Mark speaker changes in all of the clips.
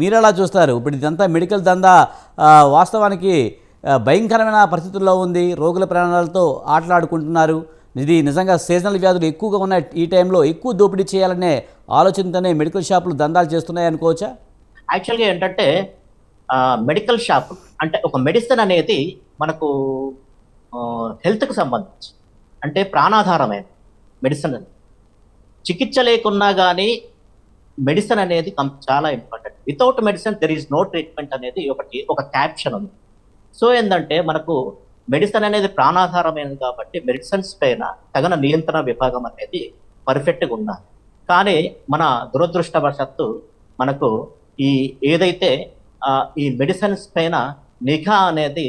Speaker 1: మీరు ఎలా చూస్తారు? ఇప్పుడు ఇదంతా మెడికల్ దందా వాస్తవానికి భయంకరమైన పరిస్థితుల్లో ఉంది. రోగుల ప్రాణాలతో ఆటలాడుకుంటున్నారు. ఇది నిజంగా సీజనల్ వ్యాధులు ఎక్కువగా ఉన్న ఈ టైంలో. ఎక్కువ దోపిడీ చేయాలనే ఆలోచనతోనే మెడికల్ షాపులు దందాలు చేస్తున్నాయి అనుకోవచ్చా?
Speaker 2: యాక్చువల్గా ఏంటంటే మెడికల్ షాప్ అంటే ఒక మెడిసిన్ అనేది మనకు హెల్త్కి సంబంధించి అంటే ప్రాణాధారమైన మెడిసిన్ అనేది. చికిత్స లేకున్నా కానీ మెడిసిన్ అనేది చాలా important. Without medicine there is no treatment అనేది ఒకటి ఒక క్యాప్షన్ ఉంది. సో ఏంటంటే మనకు మెడిసిన్ అనేది ప్రాణాధారమైనది కాబట్టి మెడిసిన్స్ పైన తగిన నియంత్రణ విభాగం అనేది పర్ఫెక్ట్గా ఉన్నది కానీ మన దురదృష్టవశాత్తు మనకు ఈ ఏదైతే ఈ మెడిసిన్స్ పైన నిఘా అనేది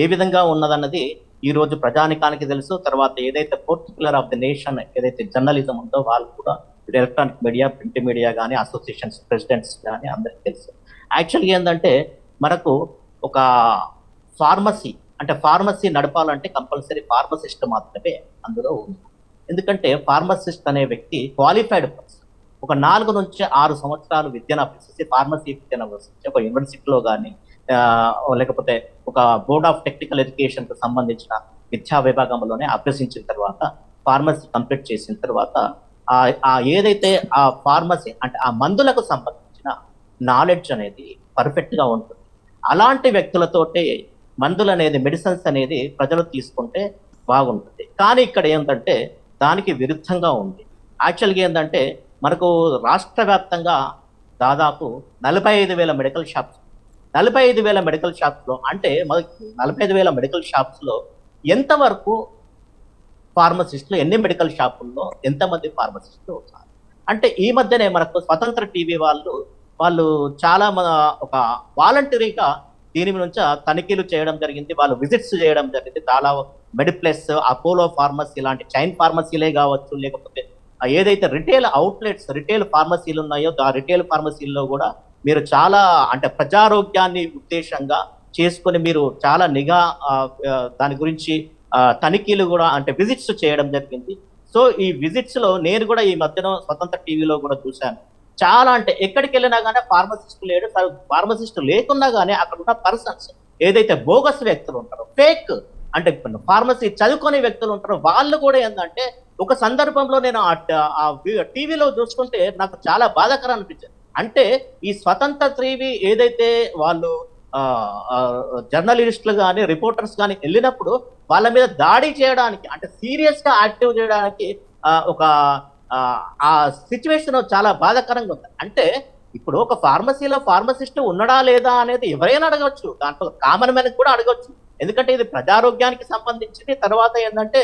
Speaker 2: ఏ విధంగా ఉన్నదన్నది ఈ రోజు ప్రజానికానికి తెలుసు. తర్వాత ఏదైతే ఫోర్త్ ఆఫ్ ది నేషన్ ఏదైతే జర్నలిజం ఉందో వాళ్ళు కూడా ఎలక్ట్రానిక్ మీడియా ప్రింట్ మీడియా కానీ అసోసియేషన్స్ ప్రెసిడెంట్స్ కానీ అందరికీ తెలుసు. యాక్చువల్గా ఏంటంటే మనకు ఒక ఫార్మసీ అంటే ఫార్మసీ నడపాలంటే కంపల్సరీ ఫార్మసిస్ట్ మాత్రమే అందులో ఉంది. ఎందుకంటే ఫార్మసిస్ట్ అనే వ్యక్తి క్వాలిఫైడ్ పర్సన్ ఒక నాలుగు నుంచి ఆరు సంవత్సరాలు విద్యను అభ్యసించి ఫార్మసీ విద్యను అభ్యసించి ఒక యూనివర్సిటీలో కానీ లేకపోతే ఒక బోర్డ్ ఆఫ్ టెక్నికల్ ఎడ్యుకేషన్కి సంబంధించిన విద్యా విభాగంలోనే అభ్యసించిన తర్వాత ఫార్మసీ కంప్లీట్ చేసిన తర్వాత ఆ ఆ ఏదైతే ఆ ఫార్మసీ అంటే ఆ మందులకు సంబంధించిన నాలెడ్జ్ అనేది పర్ఫెక్ట్గా ఉంటుంది. అలాంటి వ్యక్తులతోటే మందులు అనేది మెడిసిన్స్ అనేది ప్రజలు తీసుకుంటే బాగుంటుంది. కానీ ఇక్కడ ఏంటంటే దానికి విరుద్ధంగా ఉంది. యాక్చువల్గా ఏంటంటే మనకు రాష్ట్ర వ్యాప్తంగా దాదాపు నలభై ఐదు వేల మెడికల్ షాప్స్ నలభై ఐదు వేల మెడికల్ షాప్స్లో అంటే మనకి నలభై ఐదు వేల మెడికల్ షాప్స్లో ఎంతవరకు ఫార్మసిస్టులు ఎన్ని మెడికల్ షాపుల్లో ఎంతమంది ఫార్మసిస్టులు ఉన్నారు? అంటే ఈ మధ్యనే మనకు స్వతంత్ర టీవీ వాళ్ళు వాళ్ళు చాలా ఒక వాలంటరీగా దీని నుంచి తనిఖీలు చేయడం జరిగింది. వాళ్ళు విజిట్స్ చేయడం జరిగింది. చాలా మెడిప్లస్ అపోలో ఫార్మసీ లాంటి చైన్ ఫార్మసీలే కావచ్చు లేకపోతే ఏదైతే రిటైల్ అవుట్లెట్స్ రిటైల్ ఫార్మసీలు ఉన్నాయో ఆ రిటైల్ ఫార్మసీల్లో కూడా మీరు చాలా అంటే ప్రజారోగ్యాన్ని ఉద్దేశంగా చేసుకొని మీరు చాలా నిఘా దాని గురించి తనిఖీలు కూడా అంటే విజిట్స్ చేయడం జరిగింది. సో ఈ విజిట్స్లో నేను కూడా ఈ మధ్యన స్వతంత్ర టీవీలో కూడా చూశాను. చాలా అంటే ఎక్కడికి వెళ్ళినా కానీ ఫార్మసిస్ట్ లేడు. ఫార్మసిస్ట్ లేకున్నా కానీ అక్కడ ఉన్న పర్సన్స్ ఏదైతే బోగస్ వ్యక్తులు ఉంటారో ఫేక్ అంటే ఫార్మసీ చదువుకునే వ్యక్తులు ఉంటారో వాళ్ళు కూడా ఏంటంటే ఒక సందర్భంలో నేను ఆ టీవీలో చూసుకుంటే నాకు చాలా బాధాకరం అనిపించింది. అంటే ఈ స్వతంత్ర టీవీ ఏదైతే వాళ్ళు జర్నలిస్టులు కానీ రిపోర్టర్స్ కానీ వెళ్ళినప్పుడు వాళ్ళ మీద దాడి చేయడానికి అంటే సీరియస్గా యాక్టివ్ చేయడానికి ఒక ఆ, సిచ్యువేషన్ చాలా బాధాకరంగా ఉంది. అంటే ఇప్పుడు ఒక ఫార్మసీలో ఫార్మసిస్ట్ ఉన్నడా లేదా అనేది ఎవరైనా అడగవచ్చు. దాంట్లో కామన్ మ్యాన్ కూడా అడగవచ్చు. ఎందుకంటే ఇది ప్రజారోగ్యానికి సంబంధించింది. తర్వాత ఏంటంటే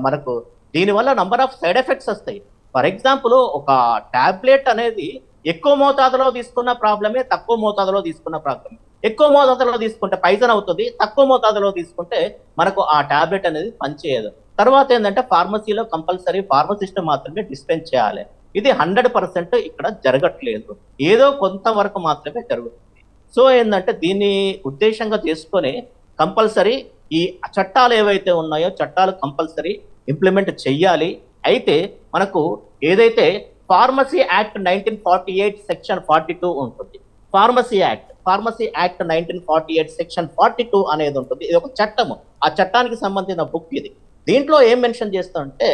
Speaker 2: మనకు దీనివల్ల నంబర్ ఆఫ్ సైడ్ ఎఫెక్ట్స్ వస్తాయి. ఫర్ ఎగ్జాంపుల్ ఒక టాబ్లెట్ అనేది ఎక్కువ మోతాదులో తీసుకున్న ప్రాబ్లమే తక్కువ మోతాదులో తీసుకున్న ప్రాబ్లమే. ఎక్కువ మోతాదులో తీసుకుంటే పైజన్ అవుతుంది తక్కువ మోతాదులో తీసుకుంటే మనకు ఆ టాబ్లెట్ అనేది పనిచేయదు. తర్వాత ఏంటంటే ఫార్మసీలో కంపల్సరీ ఫార్మసిస్ట్ మాత్రమే డిస్పెన్స్ చేయాలి. ఇది హండ్రెడ్ పర్సెంట్ ఇక్కడ జరగట్లేదు. ఏదో కొంతవరకు మాత్రమే జరుగుతుంది. సో ఏంటంటే దీన్ని ఉద్దేశంగా చేసుకొని కంపల్సరీ ఈ చట్టాలు ఏవైతే ఉన్నాయో చట్టాలు కంపల్సరీ ఇంప్లిమెంట్ చెయ్యాలి. అయితే మనకు ఏదైతే pharmacy act nineteen forty eight section forty two ఉంటుంది. Pharmacy act pharmacy act nineteen forty eight section forty two అనేది ఉంటుంది. ఇది ఒక చట్టము. ఆ చట్టానికి సంబంధించిన బుక్ ఇది. దీంట్లో ఏం మెన్షన్ చేస్తుంటే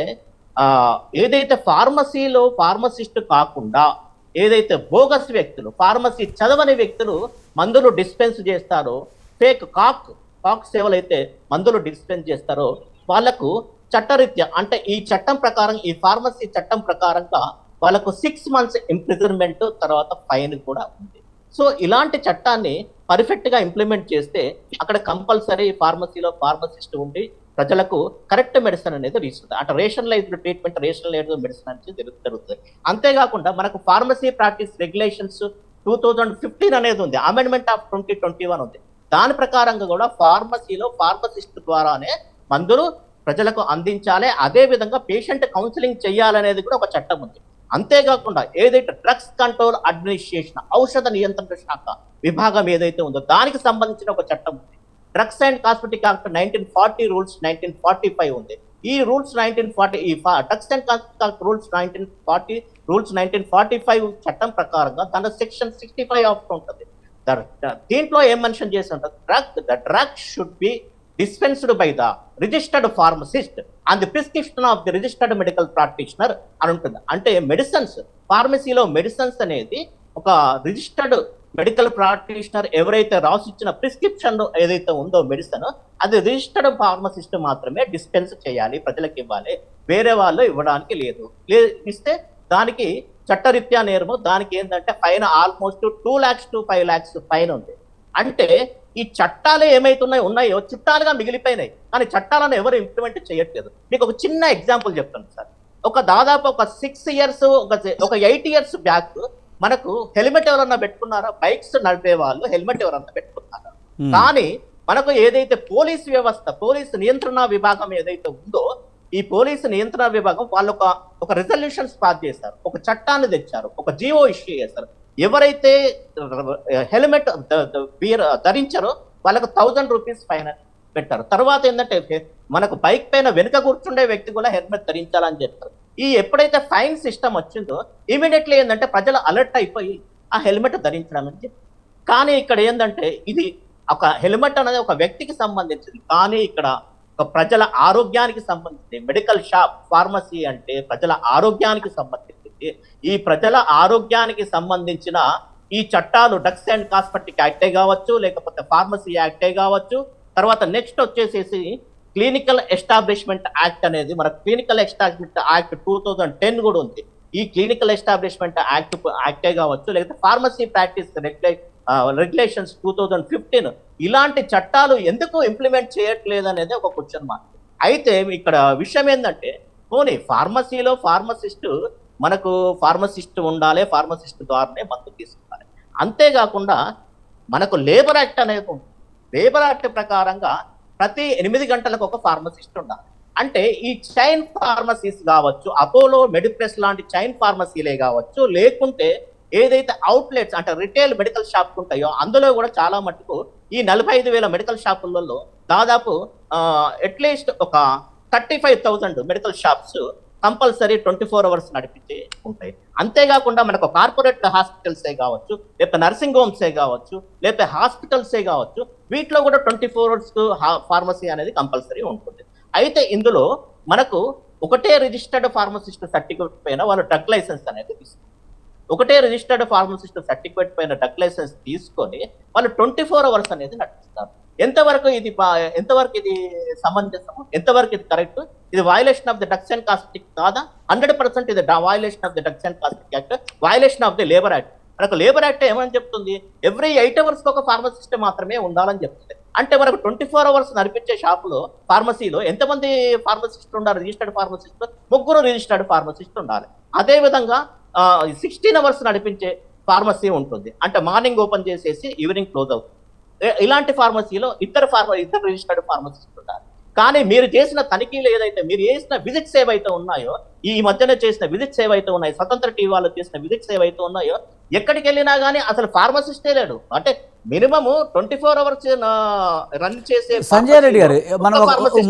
Speaker 2: ఏదైతే ఫార్మసీలో ఫార్మసిస్ట్ కాకుండా ఏదైతే బోగస్ వ్యక్తులు ఫార్మసీ చదవని వ్యక్తులు మందులు డిస్పెన్స్ చేస్తారో ఫేక్ కాక్ కాక్ సేవలు అయితే మందులు డిస్పెన్స్ చేస్తారో వాళ్ళకు చట్టరీత్యా అంటే ఈ చట్టం ప్రకారం ఈ ఫార్మసీ చట్టం ప్రకారంగా వాళ్ళకు సిక్స్ మంత్స్ ఇంప్రిజన్మెంట్ తర్వాత ఫైన్ కూడా ఉంది. సో ఇలాంటి చట్టాన్ని పర్ఫెక్ట్గా ఇంప్లిమెంట్ చేస్తే అక్కడ కంపల్సరీ ఫార్మసీలో ఫార్మసిస్ట్ ఉండి ప్రజలకు కరెక్ట్ మెడిసిన్ అనేది ఇస్తుంది. అంటే రేషనలైజ్డ్ ట్రీట్మెంట్ రేషనలైజ్డ్ మెడిసిన్ అనేది జరుగుతుంది. అంతేకాకుండా మనకు pharmacy practice regulations two thousand fifteen అనేది ఉంది. Amendment of twenty twenty one ఉంది. దాని ప్రకారంగా కూడా ఫార్మసీలో ఫార్మసిస్ట్ ద్వారానే మందులు ప్రజలకు అందించాలి. అదే విధంగా పేషెంట్ కౌన్సిలింగ్ చేయాలనేది కూడా ఒక చట్టం ఉంది. అంతేకాకుండా ఏదైతే డ్రగ్స్ కంట్రోల్ అడ్మినిస్ట్రేషన్ ఔషధ నియంత్రణ శాఖ విభాగం ఏదైతే ఉందో దానికి సంబంధించిన ఒక చట్టం ఉంది. Drugs and cosmetic act nineteen forty rules nineteen forty five ఉంది. ఈ రూల్స్ నైన్టీన్ ఫార్టీ ఈ drugs and cosmetic act rules nineteen forty rules nineteen forty five చట్టం ప్రకారంగా దాంట్లో సెక్షన్ సిక్స్టీ ఫైవ్ ఆఫ్ ఉంటుంది. దీంట్లో ఏం మెన్షన్ చేసి ఉంటుంది drug the drug should be dispensed by the registered pharmacist and the prescription of the registered medical practitioner అని ఉంటుంది. అంటే మెడిసిన్స్ ఫార్మసీలో మెడిసిన్స్ అనేది ఒక రిజిస్టర్డ్ మెడికల్ ప్రాక్టీషనర్ ఎవరైతే రాసిచ్చిన ప్రిస్క్రిప్షన్ ఏదైతే ఉందో మెడిసిన్ అది రిజిస్టర్డ్ ఫార్మసిస్ట్ మాత్రమే డిస్పెన్స్ చేయాలి ప్రజలకు ఇవ్వాలి. వేరే వాళ్ళు ఇవ్వడానికి లేదు. ఇస్తే దానికి చట్టరీత్యా నేరము దానికి ఏంటంటే fine almost two lakhs to five lakhs fine ఉంది. అంటే ఈ చట్టాలు ఏమైతున్నాయి ఉన్నాయో చిట్టాలుగా మిగిలిపోయినాయి. కానీ చట్టాలను ఎవరు ఇంప్లిమెంట్ చేయట్లేదు. మీకు ఒక చిన్న ఎగ్జాంపుల్ చెప్తాను సార్. ఒక దాదాపు ఒక సిక్స్ ఇయర్స్ ఒక ఒక ఎయిట్ ఇయర్స్ బ్యాక్ మనకు హెల్మెట్ ఎవరన్నా పెట్టుకున్నారా? బైక్స్ నడిపే వాళ్ళు హెల్మెట్ ఎవరన్నా పెట్టుకున్నారా. కానీ మనకు ఏదైతే పోలీస్ వ్యవస్థ పోలీస్ నియంత్రణ విభాగం ఏదైతే ఉందో ఈ పోలీసు నియంత్రణ విభాగం వాళ్ళు ఒక ఒక రిజల్యూషన్స్ పాస్ చేశారు. ఒక చట్టాన్ని తెచ్చారు. ఒక జీవో ఇష్యూ చేశారు. ఎవరైతే హెల్మెట్ ధరించారో వాళ్ళకు థౌజండ్ రూపీస్ ఫైన్ పెట్టారు. తర్వాత ఏంటంటే మనకు బైక్ పైన వెనుక కూర్చుండే వ్యక్తి కూడా హెల్మెట్ ధరించాలని చెప్తారు ఈ ఎప్పుడైతే ఫైన్ సిస్టమ్ వచ్చిందో ఇమీడియట్లీ ఏంటంటే ప్రజలు అలర్ట్ అయిపోయి ఆ హెల్మెట్ ధరించడం అని కానీ ఇక్కడ ఏంటంటే ఇది ఒక హెల్మెట్ అనేది ఒక వ్యక్తికి సంబంధించింది. కానీ ఇక్కడ ఒక ప్రజల ఆరోగ్యానికి సంబంధించింది. మెడికల్ షాప్ ఫార్మసీ అంటే ప్రజల ఆరోగ్యానికి సంబంధించింది. ఈ ప్రజల ఆరోగ్యానికి సంబంధించిన ఈ చట్టాలు డ్రగ్స్ అండ్ కాస్మెటిక్ యాక్టే కావచ్చు లేకపోతే ఫార్మసీ యాక్టే కావచ్చు. తర్వాత నెక్స్ట్ వచ్చేసేసి క్లినికల్ ఎస్టాబ్లిష్మెంట్ యాక్ట్ అనేది మన clinical establishment act two thousand ten కూడా ఉంది. ఈ క్లినికల్ ఎస్టాబ్లిష్మెంట్ యాక్ట్ యాక్టే కావచ్చు లేకపోతే pharmacy practice రెగ్యులే regulations two thousand fifteen. ఇలాంటి చట్టాలు ఎందుకు ఇంప్లిమెంట్ చేయట్లేదు అనేది ఒక క్వశ్చన్ మార్క్ అయితే ఇక్కడ విషయం ఏంటంటే పోనీ ఫార్మసీలో ఫార్మసిస్ట్ మనకు ఫార్మసిస్ట్ ఉండాలి ఫార్మసిస్ట్ ద్వారానే మందు తీసుకోవాలి అంతేకాకుండా మనకు లేబర్ యాక్ట్ అనేది లేబర్ యాక్ట్ ప్రకారంగా ప్రతి ఎనిమిది గంటలకు ఒక ఫార్మసిస్ట్ ఉండాలి. అంటే ఈ చైన్ ఫార్మసీస్ కావచ్చు అపోలో మెడిప్రెస్ లాంటి చైన్ ఫార్మసీలే కావచ్చు లేకుంటే ఏదైతే అవుట్లెట్స్ అంటే రిటైల్ మెడికల్ షాప్స్ ఉంటాయో అందులో కూడా చాలా మటుకు ఈ నలభై ఐదు వేల మెడికల్ షాపులలో దాదాపు అట్లీస్ట్ ఒక thirty five thousand medical shops compulsory twenty four hours నడిపించి ఉంటాయి. అంతేకాకుండా మనకు కార్పొరేట్ హాస్పిటల్సే కావచ్చు లేకపోతే నర్సింగ్ హోమ్సే కావచ్చు లేకపోతే హాస్పిటల్సే కావచ్చు వీటిలో కూడా ట్వంటీ ఫోర్ అవర్స్ ఫార్మసీ అనేది కంపల్సరీ ఉంటుంది. అయితే ఇందులో మనకు ఒకటే రిజిస్టర్డ్ ఫార్మసిస్ట్ సర్టిఫికేట్ పైన వాళ్ళు డ్రగ్ లైసెన్స్ అనేది తీసుకుంటారు. ఒకటే రిజిస్టర్డ్ ఫార్మసిస్ట్ సర్టిఫికేట్ పైన డ్రగ్ లైసెన్స్ తీసుకొని వాళ్ళు ట్వంటీ ఫోర్ అవర్స్ అనేది నడిపిస్తారు. ఎంతవరకు ఇది ఎంతవరకు ఇది సమంజసము? ఎంతవరకు ఇది కరెక్ట్ ఇది violation of the drugs and cosmetic కాదా? హండ్రెడ్ పర్సెంట్ ఇది violation of the drugs and cosmetic act violation of the labour act మనకు లేబర్ యాక్ట్ ఏమని చెప్తుంది? ఎవ్రీ ఎయిట్ అవర్స్ ఒక ఫార్మసిస్ట్ మాత్రమే ఉండాలని చెప్తుంది. అంటే మనకు ట్వంటీ ఫోర్ అవర్స్ నడిపించే షాపులో ఫార్మసీలో ఎంతమంది ఫార్మసిస్ట్ ఉండాలి రిజిస్టర్డ్ ఫార్మసిస్ట్ ముగ్గురు రిజిస్టర్డ్ ఫార్మసిస్ట్ ఉండాలి. అదే విధంగా సిక్స్టీన్ అవర్స్ నడిపించే ఫార్మసీ ఉంటుంది. అంటే మార్నింగ్ ఓపెన్ చేసేసి ఈవినింగ్ క్లోజ్ అవుతుంది. ఇలాంటి ఫార్మసీలో ఇద్దరు ఫార్మ ఇద్దరు రిజిస్టర్డ్ ఫార్మసిస్ట్ ఉండాలి కానీ మీరు చేసిన తనిఖీలు ఏదైతే మీరు చేసిన విజిట్స్ ఏవైతే ఉన్నాయో ఈ మధ్యన చేసిన విజిట్స్ ఏవైతే ఉన్నాయో స్వతంత్ర టీవీ వాళ్ళు చేసిన విజిట్స్ ఏవైతే ఉన్నాయో ఎక్కడికి వెళ్ళినా కానీ అసలు ఫార్మసిస్టే లేడు. అంటే minimum twenty four hours run చేసే
Speaker 1: సంజయ్ రెడ్డి గారు మనం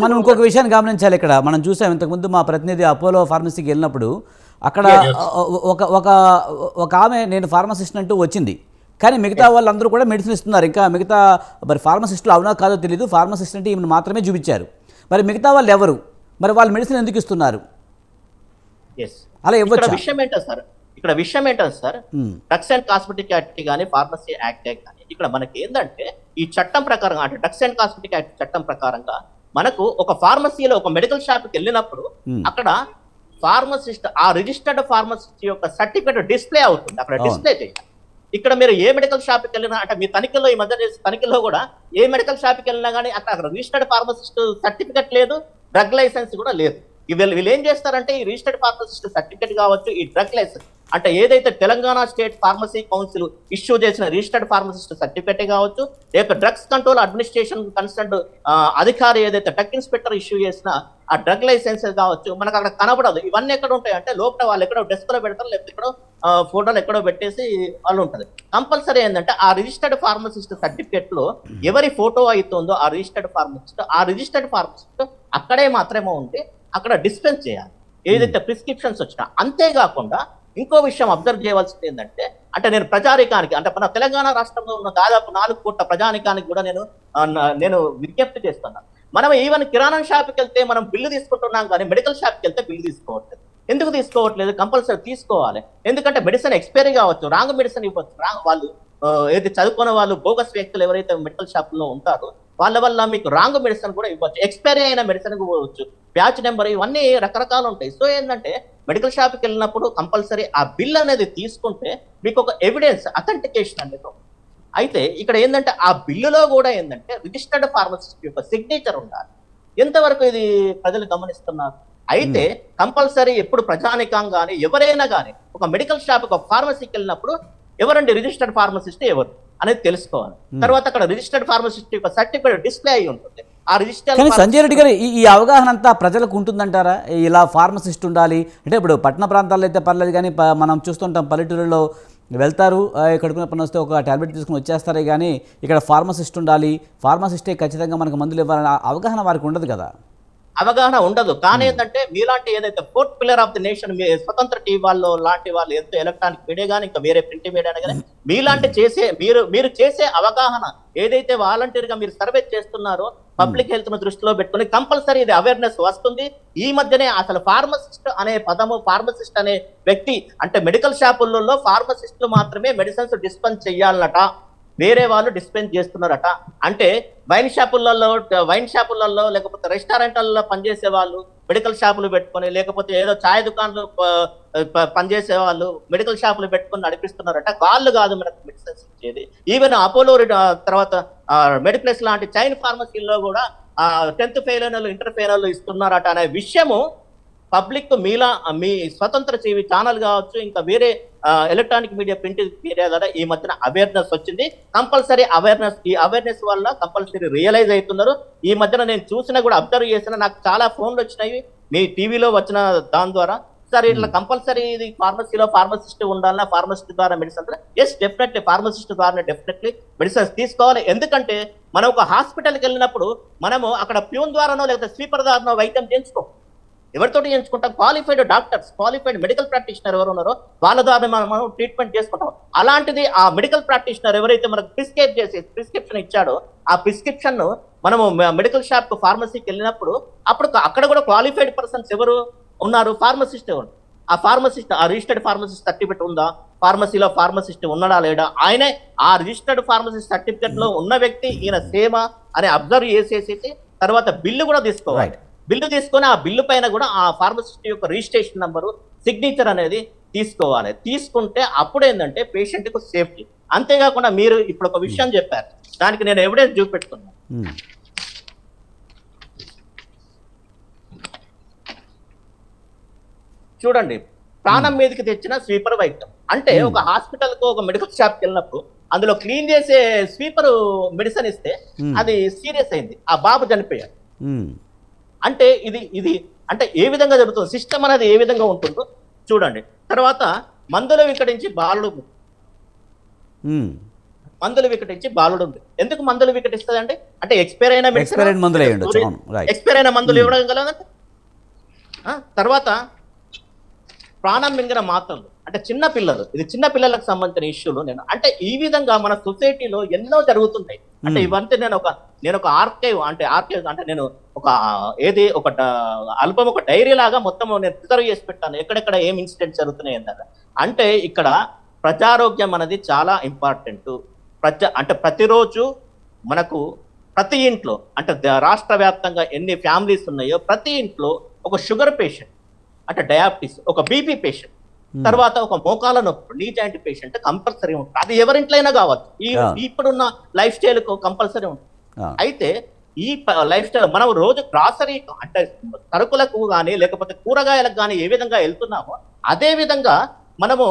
Speaker 1: మనం ఇంకొక విషయాన్ని గమనించాలి ఇక్కడ. మనం చూసాం ఇంతకుముందు మా ప్రతినిధి అపోలో ఫార్మసీకి వెళ్ళినప్పుడు అక్కడ ఒక ఒక ఒక ఆమె నేను ఫార్మసిస్ట్ అంటూ వచ్చింది. కానీ మిగతా వాళ్ళందరూ కూడా మెడిసిన్ ఇస్తున్నారు. ఇంకా మిగతా మరి ఫార్మసిస్టులు అవునా కాదో తెలియదు ఫార్మసిస్ట్ అంటే ఈమెను మాత్రమే చూపించారు. మరి మిగతా వాళ్ళు ఎవరు? మరి వాళ్ళు మెడిసిన్ ఎందుకు ఇస్తున్నారు?
Speaker 2: Yes.
Speaker 1: అలా ఇవ్వచ్చా?
Speaker 2: విషయం ఏంటో సార్? ఇక్కడ విషయం ఏంటో sir? Drugs and cosmetic act కానీ ఫార్మసీ యాక్ట్ కానీ ఇక్కడ మనకి ఏంటంటే ఈ చట్టం ప్రకారంగా అంటే డ్రగ్స్ అండ్ కాస్మెటిక్ యాక్ట్ చట్టం ప్రకారంగా మనకు ఒక ఫార్మసీలో ఒక మెడికల్ షాప్కి వెళ్ళినప్పుడు
Speaker 1: Hmm.
Speaker 2: అక్కడ ఫార్మసిస్ట్ ఆ రిజిస్టర్డ్ ఫార్మసిస్ట్ యొక్క సర్టిఫికేట్ డిస్ప్లే అవుతుంది. అక్కడ. డిస్ప్లే చేయాలి ఇక్కడ మీరు ఏ మెడికల్ షాప్కి వెళ్ళినా అంటే మీ తనిఖీలో ఈ మధ్య తనిఖీలో కూడా ఏ మెడికల్ షాప్కి వెళ్ళినా కానీ అక్కడ రిజిస్టర్డ్ ఫార్మసిస్ట్ సర్టిఫికేట్ లేదు డ్రగ్ లైసెన్స్ కూడా లేదు. వీళ్ళు వీళ్ళు ఏం చేస్తారంటే ఈ రిజిస్టర్డ్ ఫార్మసిస్ట్ సర్టిఫికేట్ కావచ్చు ఈ డ్రగ్ లైసెన్స్ అంటే ఏదైతే Telangana state pharmacy council issue చేసిన రిజిస్టర్డ్ ఫార్మసిస్ట్ సర్టిఫికేట్ కావచ్చు లేక డ్రగ్స్ కంట్రోల్ అడ్మినిస్ట్రేషన్ కన్సర్న్ అధికారి ఏదైతే డ్రగ్ ఇన్స్పెక్టర్ ఇష్యూ చేసిన ఆ డ్రగ్ లైసెన్స్ కావచ్చు మనకు అక్కడ కనబడదు. ఇవన్నీ ఎక్కడ ఉంటాయి. అంటే లోపల వాళ్ళు ఎక్కడో డెస్క్లో పెడతారు లేకపోతే ఎక్కడో ఫోటోలు ఎక్కడో పెట్టేసి వాళ్ళు ఉంటుంది. కంపల్సరీ ఏంటంటే ఆ రిజిస్టర్డ్ ఫార్మసిస్ట్ సర్టిఫికేట్లో ఎవరి ఫోటో అవుతుందో ఆ రిజిస్టర్డ్ ఫార్మసిస్ట్ ఆ రిజిస్టర్డ్ ఫార్మసిస్ట్ అక్కడే మాత్రమే ఉంటే అక్కడ డిస్పెన్స్ చేయాలి. ఏదైతే ప్రిస్క్రిప్షన్స్ వచ్చినా. అంతేకాకుండా ఇంకో విషయం అబ్జర్వ్ చేయవలసింది ఏంటంటే అంటే నేను ప్రజానికానికి అంటే మన తెలంగాణ రాష్ట్రంలో ఉన్న దాదాపు నాలుగు కోట్ల ప్రజానికానికి కూడా నేను నేను విజ్ఞప్తి చేస్తున్నాను మనం ఈవెన్ కిరాణం షాప్కి వెళ్తే మనం బిల్లు తీసుకుంటున్నాం కానీ మెడికల్ షాప్కి వెళ్తే బిల్లు తీసుకోవట్లేదు. ఎందుకు తీసుకోవట్లేదు? కంపల్సరీ తీసుకోవాలి. ఎందుకంటే మెడిసిన్ ఎక్స్పైరీ కావచ్చు రాంగ్ మెడిసిన్ ఇవ్వచ్చు. రాంగ్ వాళ్ళు ఏది చదువుకున్న వాళ్ళు బోగస్ వ్యక్తులు ఎవరైతే మెడికల్ షాప్లో ఉంటారో వాళ్ళ వల్ల మీకు రాంగ్ మెడిసిన్ కూడా ఇవ్వచ్చు. ఎక్స్పైరీ అయిన మెడిసిన్ ఇవ్వచ్చు. బ్యాచ్ నెంబర్ ఇవన్నీ రకరకాలు ఉంటాయి. సో ఏంటంటే మెడికల్ షాప్కి వెళ్ళినప్పుడు కంపల్సరీ ఆ బిల్ అనేది తీసుకుంటే మీకు ఒక ఎవిడెన్స్ అథెంటికేషన్ అనేది. అయితే ఇక్కడ ఏంటంటే ఆ బిల్లులో కూడా ఏంటంటే రిజిస్టర్డ్ ఫార్మసిస్ట్ యొక్క సిగ్నేచర్ ఉండాలి. ఎంతవరకు ఇది ప్రజలు గమనిస్తున్నారు? అయితే కంపల్సరీ ఎప్పుడు ప్రజానికం కానీ ఎవరైనా కానీ ఒక మెడికల్ షాప్ ఒక ఫార్మసీకి వెళ్ళినప్పుడు ఎవరండి రిజిస్టర్డ్ ఫార్మసిస్ట్ ఎవరు అనేది తెలుసుకోవాలి. తర్వాత అక్కడ రిజిస్టర్డ్ ఫార్మసిస్ట్ యొక్క సర్టిఫికేట్ డిస్ప్లే అయి ఉంటుంది. ఆ
Speaker 1: కానీ సంజయ్ రెడ్డి గారు ఈ అవగాహన అంతా ప్రజలకు ఉంటుందంటారా? ఇలా ఫార్మసిస్ట్ ఉండాలి. అంటే ఇప్పుడు పట్టణ ప్రాంతాల్లో అయితే పర్లేదు కానీ మనం చూస్తుంటాం పల్లెటూరులో వెళ్తారు. ఆ, కడుపున పని వస్తే ఒక టాబ్లెట్ తీసుకుని వచ్చేస్తారే కానీ ఇక్కడ ఫార్మసిస్ట్ ఉండాలి. ఫార్మసిస్టే ఖచ్చితంగా మనకు మందులు ఇవ్వాలనే అవగాహన వారికి ఉండదు కదా.
Speaker 2: అవగాహన ఉండదు. కానీ ఏంటంటే మీలాంటి ఏదైతే fourth pillar of the nation me Swatantra TV వాళ్ళు లాంటి వాళ్ళు ఎంతో ఎలక్ట్రానిక్ మీడియా కానీ ఇంకా వేరే ప్రింట్ మీడియా కానీ మీలాంటి చేసే మీరు మీరు చేసే అవగాహన ఏదైతే వాలంటీర్గా మీరు సర్వే చేస్తున్నారో పబ్లిక్ హెల్త్ను దృష్టిలో పెట్టుకుని కంపల్సరీ ఇది అవేర్నెస్ వస్తుంది. ఈ మధ్యనే అసలు ఫార్మసిస్ట్ అనే పదము ఫార్మసిస్ట్ అనే వ్యక్తి అంటే మెడికల్ షాపులలో ఫార్మసిస్టులు మాత్రమే మెడిసిన్స్ డిస్పెన్స్ చెయ్యాలట వేరే వాళ్ళు డిస్పెన్స్ చేస్తున్నారట. అంటే వైన్ షాపులలో వైన్ షాపులలో లేకపోతే రెస్టారెంట్లలో పనిచేసే వాళ్ళు మెడికల్ షాపులు పెట్టుకొని లేకపోతే ఏదో ఛాయ్ దుకాణాలు పనిచేసే వాళ్ళు మెడికల్ షాపులు పెట్టుకొని నడిపిస్తున్నారట. వాళ్ళు కాదు మనకు మెడిసిన్స్ ఇచ్చేది. ఈవెన్ అపోలో తర్వాత మెడిప్లస్ లాంటి చైన్ ఫార్మసీల్లో కూడా టెన్త్ ఫెయిల్ అయిన వాళ్ళు ఇంటర్ ఫెయిల్ వాళ్ళు ఇస్తున్నారట అనే విషయము పబ్లిక్ మీలా మీ స్వతంత్ర టీవీ ఛానల్ కావచ్చు ఇంకా వేరే ఎలక్ట్రానిక్ మీడియా ప్రింట్ మీడియా ద్వారా ఈ మధ్యన అవేర్నెస్ వచ్చింది. కంపల్సరీ అవేర్నెస్ ఈ అవేర్నెస్ వల్ల కంపల్సరీ రియలైజ్ అవుతున్నారు. ఈ మధ్యన నేను చూసినా కూడా అబ్జర్వ్ చేసిన నాకు చాలా ఫోన్లు వచ్చినాయి. మీ టీవీలో వచ్చిన దాని ద్వారా. సార్ ఇట్లా కంపల్సరీ ఇది ఫార్మసీలో ఫార్మసిస్ట్ ఉండాలన్నా ఫార్మసిస్ట్ ద్వారా మెడిసిన్ ఎస్ డెఫినెట్లీ ఫార్మసిస్ట్ ద్వారా డెఫినెట్లీ మెడిసిన్స్ తీసుకోవాలి. ఎందుకంటే మనం ఒక హాస్పిటల్కి వెళ్ళినప్పుడు మనము అక్కడ ప్యూన్ ద్వారానో లేకపోతే స్వీపర్ ద్వారానో వైద్యం చేయించుకో. ఎవరితోటి ఎంచుకుంటాం? Qualified doctors qualified medical practitioner ఎవరు ఉన్నారో వాళ్ళ ద్వారా మనం మనం ట్రీట్మెంట్ చేసుకుంటాం. అలాంటిది ఆ మెడికల్ ప్రాక్టీషనర్ ఎవరైతే మనకు ప్రిస్క్రైబ్ చేసి ప్రిస్క్రిప్షన్ ఇచ్చాడో ఆ ప్రిస్క్రిప్షన్ మనము మెడికల్ షాప్ ఫార్మసీకి వెళ్ళినప్పుడు అప్పుడు అక్కడ కూడా క్వాలిఫైడ్ పర్సన్స్ ఎవరు? ఉన్నారు. ఫార్మసిస్ట్ ఎవరు? ఆ ఫార్మసిస్ట్ ఆ రిజిస్టర్డ్ ఫార్మసిస్ట్ సర్టిఫికేట్ ఉందా? ఫార్మసీలో ఫార్మసిస్ట్ ఉన్నాడా లేడా? ఆయనే ఆ రిజిస్టర్డ్ ఫార్మసిస్ట్ సర్టిఫికేట్లో ఉన్న వ్యక్తి ఈయన సేమ అని అబ్జర్వ్ చేసేసి తర్వాత బిల్లు కూడా తీసుకోవాలి. బిల్లు తీసుకొని ఆ బిల్లు పైన కూడా ఆ ఫార్మసిస్ట్ యొక్క రిజిస్ట్రేషన్ నంబరు సిగ్నేచర్ అనేది తీసుకోవాలి. తీసుకుంటే అప్పుడు ఏంటంటే పేషెంట్కు సేఫ్టీ. అంతేకాకుండా మీరు ఇప్పుడు ఒక విషయం చెప్పారు. దానికి నేను ఎవిడెన్స్ చూపెట్టుకున్నాను. చూడండి. ప్రాణం మీదకి తెచ్చిన స్వీపర్ వైద్యం. అంటే. ఒక హాస్పిటల్కు ఒక మెడికల్ షాప్కి వెళ్ళినప్పుడు అందులో క్లీన్ చేసే స్వీపర్ మెడిసిన్ ఇస్తే. అది సీరియస్ అయింది. ఆ బాబు చనిపోయాడు. అంటే ఇది ఇది అంటే ఏ విధంగా జరుగుతుంది సిస్టమ్ అనేది ఏ విధంగా ఉంటుందో చూడండి తర్వాత మందులు వికటించి బాలుడు. మందులు వికటించి బాలుడు ఉంది ఎందుకు మందులు వికటిస్తుంది అంటే అంటే ఎక్స్పైర్ అయిన
Speaker 1: Expired అయిన మందులు.
Speaker 2: ఎక్స్పైర్ అయిన మందులు. ఇవ్వడం కలదంటే తర్వాత ప్రాణం మింగిన మాత్రలు అంటే చిన్న పిల్లలు ఇది చిన్న పిల్లలకు సంబంధించిన ఇష్యూలు నేను అంటే ఈ విధంగా మన సొసైటీలో ఎన్నో జరుగుతున్నాయి అంటే. ఇవంతా నేను ఒక నేను ఒక ఆర్కైవ్ అంటే ఆర్కైవ్ అంటే నేను ఒక ఏది ఒక ఆల్బమ్ ఒక డైరీ లాగా మొత్తం నేను ప్రిజర్వ్ చేసి పెట్టాను ఎక్కడెక్కడ ఏం ఇన్సిడెంట్స్ జరుగుతున్నాయి అన్నది అంటే ఇక్కడ ప్రజారోగ్యం అనేది చాలా ఇంపార్టెంట్ ప్రజ అంటే ప్రతిరోజు మనకు ప్రతి ఇంట్లో అంటే రాష్ట్ర వ్యాప్తంగా ఎన్ని ఫ్యామిలీస్ ఉన్నాయో ప్రతి ఇంట్లో ఒక షుగర్ పేషెంట్ అంటే డయాబెటీస్ ఒక బీపీ పేషెంట్. తర్వాత ఒక మోకాల నొప్పి నీ జాయింట్ పేషెంట్ కంపల్సరీ ఉంటుంది. అది ఎవరింట్లో అయినా కావచ్చు. ఈ. ఇప్పుడున్న లైఫ్ స్టైల్ కంపల్సరీ ఉంటుంది. అయితే ఈ లైఫ్ స్టైల్ మనం రోజు గ్రాసరీ అంటే సరుకులకు కానీ లేకపోతే కూరగాయలకు కానీ ఏ విధంగా వెళ్తున్నామో అదే విధంగా మనము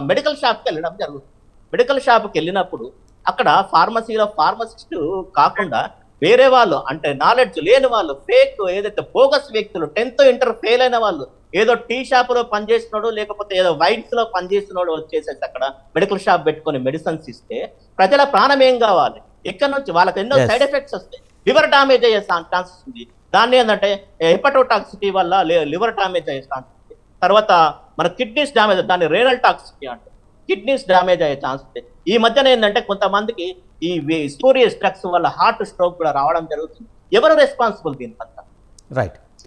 Speaker 2: మెడికల్ షాప్కి వెళ్ళడం జరుగుతుంది. మెడికల్ షాప్కి వెళ్ళినప్పుడు అక్కడ ఫార్మసీలో ఫార్మసిస్ట్ కాకుండా వేరే వాళ్ళు అంటే నాలెడ్జ్ లేని వాళ్ళు ఫేక్ ఏదైతే బోగస్ వ్యక్తులు టెన్త్ ఇంటర్ ఫెయిల్ అయిన వాళ్ళు ఏదో టీ షాప్లో పనిచేస్తున్నాడు లేకపోతే ఏదో వైన్స్లో పనిచేస్తున్నాడు వచ్చేసేసి అక్కడ మెడికల్ షాప్ పెట్టుకొని మెడిసిన్స్ ఇస్తే ప్రజల ప్రాణం ఏం కావాలి? ఇక్కడ నుంచి? వాళ్ళకి ఎన్నో. సైడ్ ఎఫెక్ట్స్ వస్తాయి. లివర్ డామేజ్ అయ్యే ఛాన్సెస్ ఉంది. దాన్ని ఏంటంటే హెపటోటాక్సిటీ వల్ల లివర్ డామేజ్ అయ్యే ఛాన్స్ ఉంది. తర్వాత మన కిడ్నీస్ డ్యామేజ్ దాన్ని రేనల్ టాక్సిటీ అంటారు. కిడ్నీస్ డ్యామేజ్ అయ్యే ఛాన్స్ ఉంది. ఈ మధ్యన ఏంటంటే కొంతమందికి ఈ స్టోరేజ్ డ్రగ్స్ వల్ల హార్ట్ స్ట్రోక్ కూడా రావడం జరుగుతుంది. ఎవరు రెస్పాన్సిబుల్ దీనికంతా
Speaker 1: రైట్